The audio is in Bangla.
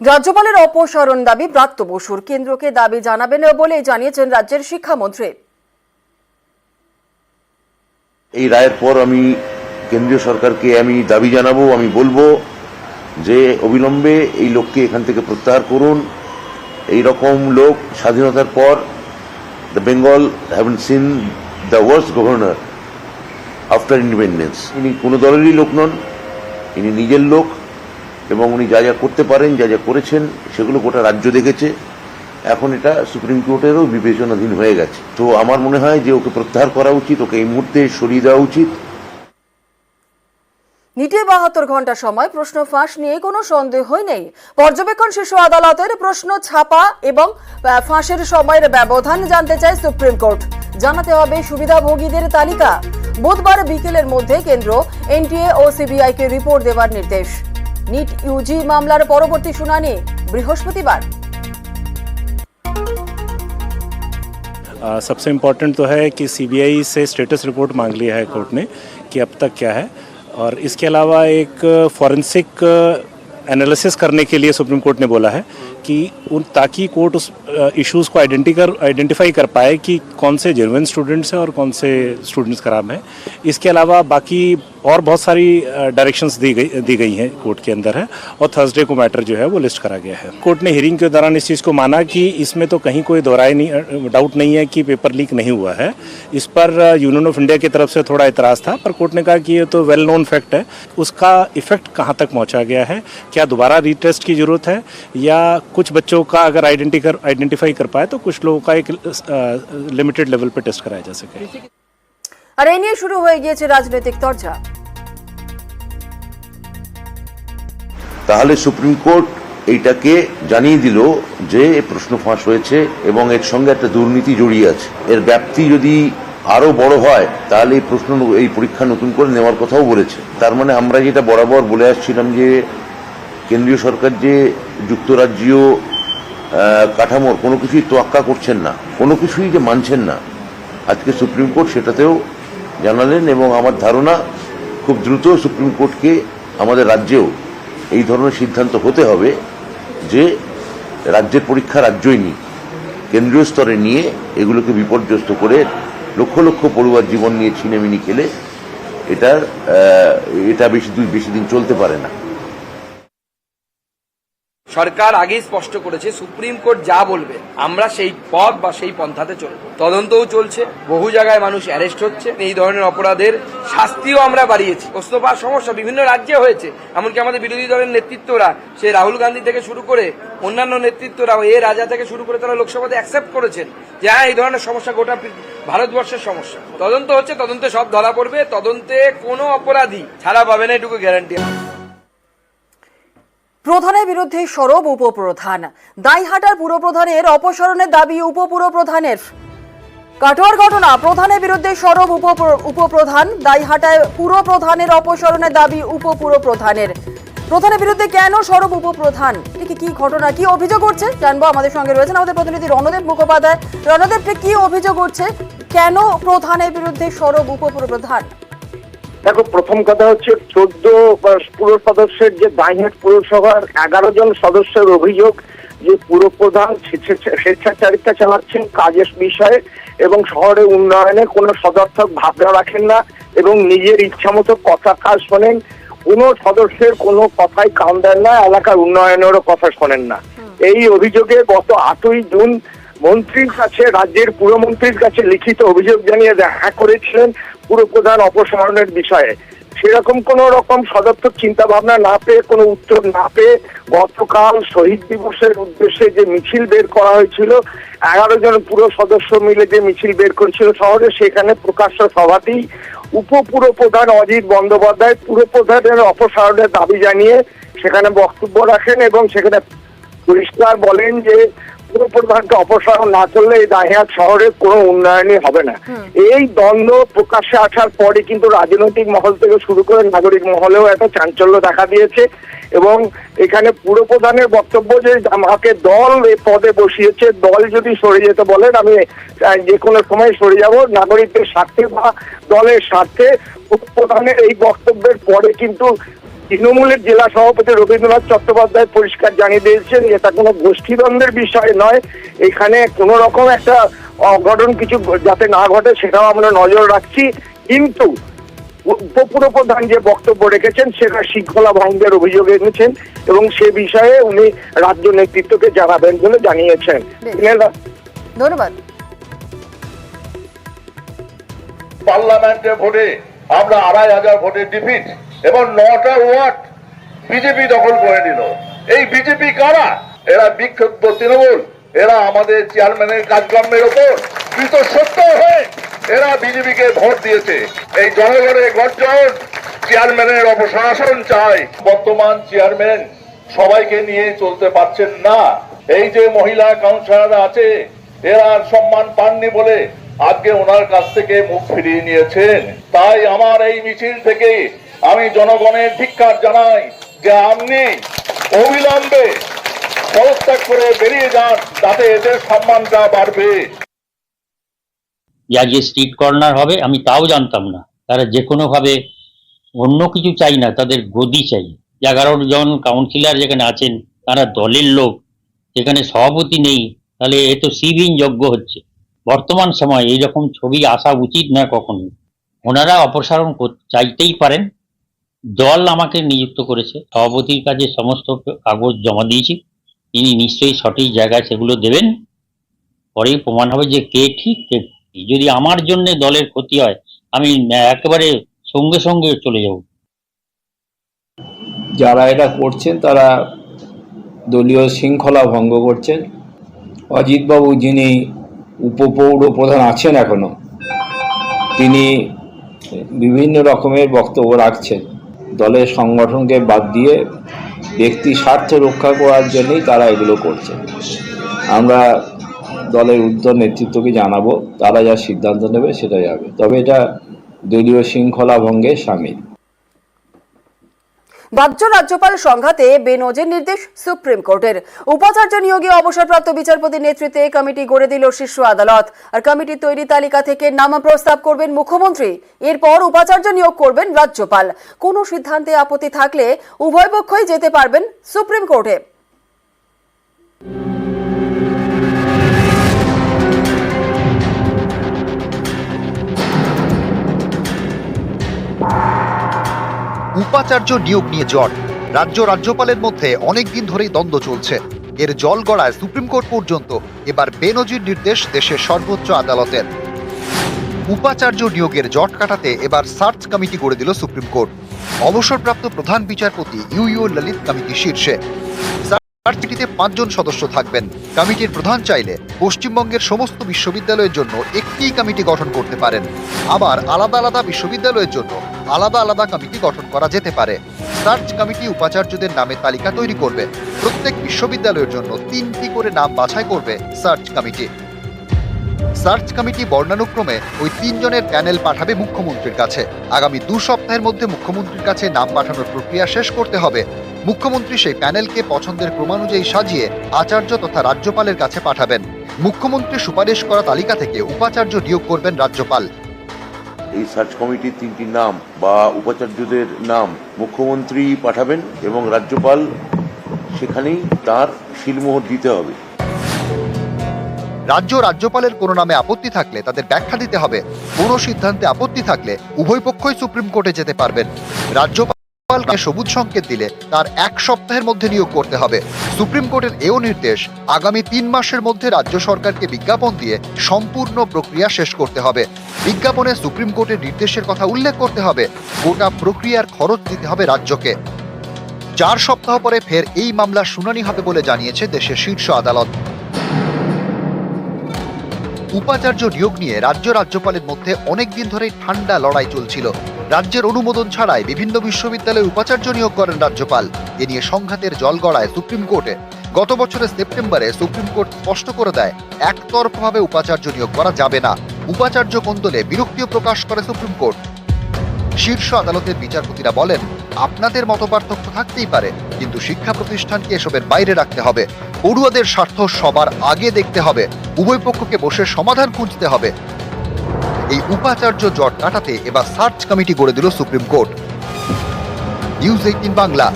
রাজ্যপালের অপসারণ দাবি ব্রাত্য বসুর। কেন্দ্রকে দাবি জানাবেন বলে জানিয়েছেন রাজ্যের শিক্ষামন্ত্রী। এই রায়ের পর আমি কেন্দ্রীয় সরকারকে আমি দাবি জানাব, আমি বলব যে অবিলম্বে এই লোককে এখান থেকে প্রত্যাহার করুন। এই রকম লোক স্বাধীনতার পর the Bengal haven seen the worst governor after independence ইনি কোনো দলেরই লোক নন, ইনি নিজের লোক। এবং উনি যা যা করতে পারেন, যা যা করেছেন, সেগুলো গোটা রাজ্য দেখেছে। এখন এটা সুপ্রিম কোর্টেরও বিবেচনাধীন হয়ে গেছে। তো আমার মনে হয় যে ওকে প্রত্যাহার করা উচিত, ওকে এই মুহূর্তে সরিয়ে দেওয়া উচিত। নিটে বাহাত্তর ঘণ্টা সময়, প্রশ্ন ফাঁস নিয়ে কোনো সন্দেহই নেই। পর্যবেক্ষণ শীর্ষ আদালতের প্রশ্ন ছাপা এবং ফাঁসের সময়ের ব্যবধান জানতে চায় সুপ্রিম কোর্ট। জানাতে হবে সুবিধাভোগীদের তালিকা। বুধবার বিকেলের মধ্যে কেন্দ্র, এনটিএ ও সিবিআইকে রিপোর্ট দেওয়ার নির্দেশ। নিট ইউজি মামলার পরবর্তী শুনানি বৃহস্পতিবার आ, सबसे इम्पोर्टेंट तो है कि सीबीआई से स्टेटस रिपोर्ट मांग लिया है कोर्ट ने कि अब तक क्या है और इसके अलावा एक फॉरेंसिक एनालिसिस करने के लिए सुप्रीम कोर्ट ने बोला है कि उन ताकि कोर्ट उस इश्यूज़ को आइडेंटी कर आइडेंटिफाई कर पाए कि कौन से जेनुइन स्टूडेंट्स हैं और कौन से स्टूडेंट्स खराब हैं इसके अलावा बाकी और बहुत सारी डायरेक्शंस दी गई दी गई हैं कोर्ट के अंदर है और थर्सडे को मैटर जो है वो लिस्ट करा गया है कोर्ट ने हियरिंग के दौरान इस चीज़ को माना कि इसमें तो कहीं कोई दोहराए नहीं डाउट नहीं है कि पेपर लीक नहीं हुआ है इस पर यूनियन ऑफ इंडिया की तरफ से थोड़ा इतराज़ था पर कोर्ट ने कहा कि ये तो वेल नोन फैक्ट है उसका इफेक्ट कहाँ तक पहुँचा गया है क्या दोबारा रीटेस्ट की ज़रूरत है या कुछ बच्चों का अगर आइडेंटी कर आइडेंटिफाई कर पाए तो कुछ लोगों का एक लिमिटेड लेवल पे टेस्ट कराया जा सके আর এই নিয়ে শুরু হয়ে গিয়েছে রাজনৈতিক চর্চা তাহলে সুপ্রিম কোর্ট এইটাকে জানিয়ে দিল যে প্রশ্ন ফাঁস হয়েছে এবং এর সঙ্গে একটা দুর্নীতি জড়িয়ে আছে। এর ব্যাপ্তি যদি আরও বড় হয়, তাহলে এই প্রশ্ন এই পরীক্ষা নতুন করে নেওয়ার কথাও বলেছে। তার মানে আমরা যেটা বরাবর বলে আসছিলাম যে কেন্দ্রীয় সরকার যে যুক্তরাজ্যীয় কাঠামোর কোনো কিছুই তোয়াক্কা করছেন না, কোনো কিছুই যে মানছেন না। আজকে সুপ্রিম কোর্ট সেটাতেও জানালেন এবং আমার ধারণা খুব দ্রুত সুপ্রিম কোর্টকে আমাদের রাজ্যেও এই ধরনের সিদ্ধান্ত হতে হবে যে রাজ্যের পরীক্ষা রাজ্যই নিই কেন্দ্রীয় স্তরে নিয়ে এগুলোকে বিপর্যস্ত করে লক্ষ লক্ষ পড়ুয়ার জীবন নিয়ে ছিনেমিনি খেলে এটার এটা বেশি দুই বেশি দিন চলতে পারে না। সরকার আগেই স্পষ্ট করেছে, সুপ্রিম কোর্ট যা বলবে, আমরা সেই পথ বা সেই পন্থাতে চলব। তদন্তও চলছে, বহু জায়গায় মানুষ অ্যারেস্ট হচ্ছে, এই ধরনের অপরাধের শাস্তিও আমরা বাড়িয়েছি। প্রশ্ন সমস্যা বিভিন্ন রাজ্যে হয়েছে, এমনকি আমাদের বিরোধী দলের নেতৃত্বরা, সে রাহুল গান্ধী থেকে শুরু করে অন্যান্য নেতৃত্বরা, এ রাজা থেকে শুরু করে তারা লোকসভাতে অ্যাকসেপ্ট করেছেন যে হ্যাঁ এই ধরনের সমস্যা গোটা ভারতবর্ষের সমস্যা। তদন্ত হচ্ছে, তদন্তে সব ধরা পড়বে, তদন্তে কোনো অপরাধী ছাড়া পাবে না, এটুকু গ্যারান্টি প্রধানের বিরুদ্ধে সরব উপপ্রধান। দাইহাটার পুরপ্রধানের অপসারণের দাবি উপপুরপ্রধানের। কাটোয়ার ঘটনা, প্রধানের বিরুদ্ধে সরব উপপ্র- উপপ্রধান, দাইহাটায় পুরপ্রধানের অপসারণের দাবি উপপুরপ্রধানের। প্রধানের বিরুদ্ধে কেন সরব উপপ্রধান? এটি কি ঘটনা, কি অভিযোগ করছে জানব, আমাদের সঙ্গে রয়েছেন আমাদের প্রতিনিধি রণদেব মুখোপাধ্যায়। রণদেব ঠিক কি অভিযোগ করছে কেন প্রধানের বিরুদ্ধে সরব উপপুরপ্রধান দেখো, প্রথম কথা হচ্ছে চোদ্দ পুর সদস্যের যে দাইহাট পুরসভার এগারো জন সদস্যের অভিযোগ যে পুরপ্রধান স্বেচ্ছা- স্বেচ্ছাচারিতা চালাচ্ছেন কাজের বিষয়ে এবং শহরে উন্নয়নে কোনো সদর্থক ভাবনা রাখেন না এবং নিজের ইচ্ছামতো কথা কাজ শোনেন। কোনো সদস্যের কোনো কথাই কান দেন না, এলাকার উন্নয়নেরও কথা শোনেন না। এই অভিযোগে গত আটই জুন মন্ত্রীর কাছে, রাজ্যের পুরমন্ত্রীর কাছে লিখিত অভিযোগ জানিয়ে দেখা করেছিলেন। পুরপ্রধান অপসারণের বিষয়ে। সেরকম কোন রকম সদর্থক চিন্তা ভাবনা না পেয়ে, কোনো উত্তর না পেয়ে গতকাল শহীদ দিবসের উদ্দেশ্যে যে মিছিল বের করা হয়েছিল, এগারো জন পুরো সদস্য মিলে যে মিছিল বের করেছিল শহরে, সেখানে প্রকাশ্য সভাতেই উপপুর প্রধান অজিত বন্দ্যোপাধ্যায় পুরপ্রধানের অপসারণের দাবি জানিয়ে সেখানে বক্তব্য রাখেন এবং সেখানে পরিষ্কার বলেন যে পুরপ্রধানকে অপসারণ না করলে এই দাহিয়াত শহরে কোনো উন্নয়নই হবে না। এই দ্বন্দ্ব প্রকাশ্যে আসার পরে কিন্তু রাজনৈতিক মহল থেকে শুরু করে নাগরিক মহলেও একটা চাঞ্চল্য দেখা দিয়েছে এবং এখানে পুরপ্রধানের বক্তব্য যে আমাকে দল এই পদে বসিয়েছে দল যদি সরে যেতে বলেন আমি যে কোনো সময় সরে যাব। নাগরিকদের স্বার্থে বা দলের স্বার্থে পুরপ্রধানের এই বক্তব্যের পরে কিন্তু তৃণমূলের জেলা সভাপতি রবীন্দ্রনাথ চট্টোপাধ্যায় পরিষ্কার জানিয়ে দিয়েছেন এটা কোনো গোষ্ঠীদ্বন্দ্বের বিষয় নয়। এখানে কোনো রকম একটা অঘটন কিছু যাতে না ঘটে সেটাও আমরা নজর রাখছি। কিন্তু উপপুরপ্রধান যে বক্তব্য রেখেছেন সেটা শৃঙ্খলা ভঙ্গের অভিযোগ এনেছেন এবং সে বিষয়ে উনি রাজ্য নেতৃত্বকে জানাবেন বলে জানিয়েছেন। ধন্যবাদ। পার্লামেন্টে ভোটে আমরা আড়াই হাজার ভোটে ডিফিট এবং নটা ওয়ার্ড বিজেপি দখল করে নিল। এই বিজেপি কারা? এরা বিক্ষুব্ধ তৃণমূল, এরা আমাদের চেয়ারম্যানের কাজকর্মের ওপর কৃত সত্য হয়ে এরা বিজেপিকে ভোট দিয়েছে। এই জনগণের গর্জন, চেয়ারম্যানের অপশাসন চাই। বর্তমান চেয়ারম্যান সবাইকে নিয়ে চলতে পারছেন না। এই যে মহিলা কাউন্সিলর আছে, এরা সম্মান পাননি বলে আজকে ওনার কাছ থেকে মুখ ফিরিয়ে নিয়েছেন। তাই আমার এই মিছিল থেকে আমি জনগণের ধিক্কার জানাই যে আপনি অবিলম্বে পদত্যাগ করে বেরিয়ে যান, তাতে এদের সম্মানটা বাড়বে। যে স্ট্রিট কর্নার হবে, আমি তাও জানতাম না। তারা যে কোনোভাবে অন্য কিছু চাই না, তাদের গদি চাই। এগারো জন কাউন্সিলর যেখানে আছেন, তারা দলের লোক। সেখানে সভাপতি নেই, তাহলে এ তো সিবিন যোগ্য হচ্ছে। বর্তমান সময় এইরকম ছবি আসা উচিত না কখনো। ওনারা অপসারণ চাইতেই পারেন। দল আমাকে নিযুক্ত করেছে। সভাপতির কাছে সমস্ত কাগজ জমা দিয়েছি। তিনি নিশ্চয়ই সঠিক জায়গায় সেগুলো দেবেন। পরেই প্রমাণ হবে যে কে ঠিক, কে। যদি আমার জন্য দলের ক্ষতি হয়, আমি একেবারে সঙ্গে সঙ্গে চলে যাব। যারা এটা করছেন, তারা দলীয় শৃঙ্খলা ভঙ্গ করছেন। অজিতবাবু যিনি উপপৌর প্রধান আছেন এখনও, তিনি বিভিন্ন রকমের বক্তব্য রাখছেন। দলের সংগঠনকে বাদ দিয়ে ব্যক্তি স্বার্থ রক্ষা করার জন্যই তারা এগুলো করছে। আমরা দলের উদ্যোগ নেতৃত্বকে জানাব, তারা যা সিদ্ধান্ত নেবে সেটা যাবে তবে এটা দলীয় শৃঙ্খলা ভঙ্গে সামিল। রাজ্য রাজ্যপাল সংঘাতে বেনজের নির্দেশ সুপ্রিম কোর্টের। উপাচার্য নিয়োগে অবসরপ্রাপ্ত বিচারপতির নেতৃত্বে কমিটি গড়ে দিল শীর্ষ আদালত। আর কমিটির তৈরি তালিকা থেকে নাম প্রস্তাব করবেন মুখ্যমন্ত্রী। এরপর উপাচার্য নিয়োগ করবেন রাজ্যপাল। কোনো সিদ্ধান্তে আপত্তি থাকলে উভয় পক্ষই যেতে পারবেন সুপ্রিম কোর্টে। উপাচার্য নিয়োগ নিয়ে জট রাজ্য রাজ্যপালের মধ্যে অনেক দিন ধরেই দ্বন্দ্ব চলছে। এর জল গড়ায় সুপ্রিম কোর্ট পর্যন্ত এবার বেনজির নির্দেশ দেশের সর্বোচ্চ আদালতের। উপাচার্য নিয়োগের জট কাটাতে এবার সার্চ কমিটি গড়ে দিল সুপ্রিম কোর্ট। অবসরপ্রাপ্ত প্রধান বিচারপতি ইউ ইউ ললিত কমিটি শীর্ষে। সার্চ পাঁচজন সদস্য থাকবেন। কমিটির প্রধান চাইলে পশ্চিমবঙ্গের সমস্ত বিশ্ববিদ্যালয়ের জন্য একটি কমিটি গঠন করতে পারেন। আবার আলাদা আলাদা বিশ্ববিদ্যালয়ের জন্য আলাদা আলাদা কমিটি গঠন করা যেতে পারে। সার্চ কমিটি উপাচার্যদের নামের তালিকা তৈরি করবে। প্রত্যেক বিশ্ববিদ্যালয়ের জন্য তিনটি করে নাম বাছাই করবে সার্চ কমিটি। সার্চ কমিটি বর্ণানুক্রমে ওই তিনজনের প্যানেল পাঠাবে মুখ্যমন্ত্রীর কাছে। আগামী দু সপ্তাহের মধ্যে মুখ্যমন্ত্রীর কাছে নাম পাঠানোর প্রক্রিয়া শেষ করতে হবে। মুখ্যমন্ত্রী সেই প্যানেলকে পছন্দের ক্রমানুযায়ী সাজিয়ে আচার্য তথা রাজ্যপালের কাছে পাঠাবেন। মুখ্যমন্ত্রী সুপারিশ করা তালিকা থেকে উপাচার্য নিয়োগ করবেন রাজ্যপাল। এই সার্চ কমিটির তিনটি নাম বা উপাচার্যদের নাম মুখ্যমন্ত্রী পাঠাবেন এবং রাজ্যপাল সেখানেই তার শিলমোহর দিতে হবে। রাজ্য রাজ্যপালের কোনো নামে আপত্তি থাকলে তাদের ব্যাখ্যা দিতে হবে। কোনো সিদ্ধান্তে আপত্তি থাকলে উভয় পক্ষই সুপ্রিম কোর্টে যেতে পারবেন। রাজ্যপালকে সবুজ সংকেত দিলে তার এক সপ্তাহের মধ্যে নিয়োগ করতে হবে। সুপ্রিম কোর্টের এও নির্দেশ, আগামী তিন মাসের মধ্যে রাজ্য সরকারকে বিজ্ঞাপন দিয়ে সম্পূর্ণ প্রক্রিয়া শেষ করতে হবে। বিজ্ঞাপনে সুপ্রিম কোর্টের নির্দেশের কথা উল্লেখ করতে হবে। গোটা প্রক্রিয়ার খরচ দিতে হবে রাজ্যকে। চার সপ্তাহ পরে ফের এই মামলার শুনানি হবে বলে জানিয়েছে দেশের শীর্ষ আদালত। উপাচার্য নিয়োগ নিয়ে রাজ্য রাজ্যপালের মধ্যে অনেকদিন ধরেই ঠান্ডা লড়াই চলছিল। রাজ্যের অনুমোদন ছাড়াই বিভিন্ন বিশ্ববিদ্যালয়ে উপাচার্য নিয়োগ করেন রাজ্যপাল। এ নিয়ে সংঘাতের জল গড়ায় সুপ্রিম কোর্টে। গত বছরের সেপ্টেম্বরে সুপ্রিম কোর্ট স্পষ্ট করে দেয়, একতরফাভাবে উপাচার্য নিয়োগ করা যাবে না। উপাচার্য কোন্দলে বিরক্তিও প্রকাশ করে সুপ্রিম কোর্ট। শীর্ষ আদালতের বিচারপতিরা বলেন, আপনাদের মতপার্থক্য থাকতেই পারে, কিন্তু শিক্ষা প্রতিষ্ঠানকে এসবের বাইরে রাখতে হবে। পড়ুয়াদের স্বার্থ সবার আগে দেখতে হবে। উভয় পক্ষকে বসে সমাধান খুঁজতে হবে। এই উপাচার্য জট কাটাতে এবার সার্চ কমিটি গড়ে দিল supreme court. News eighteen Bangla.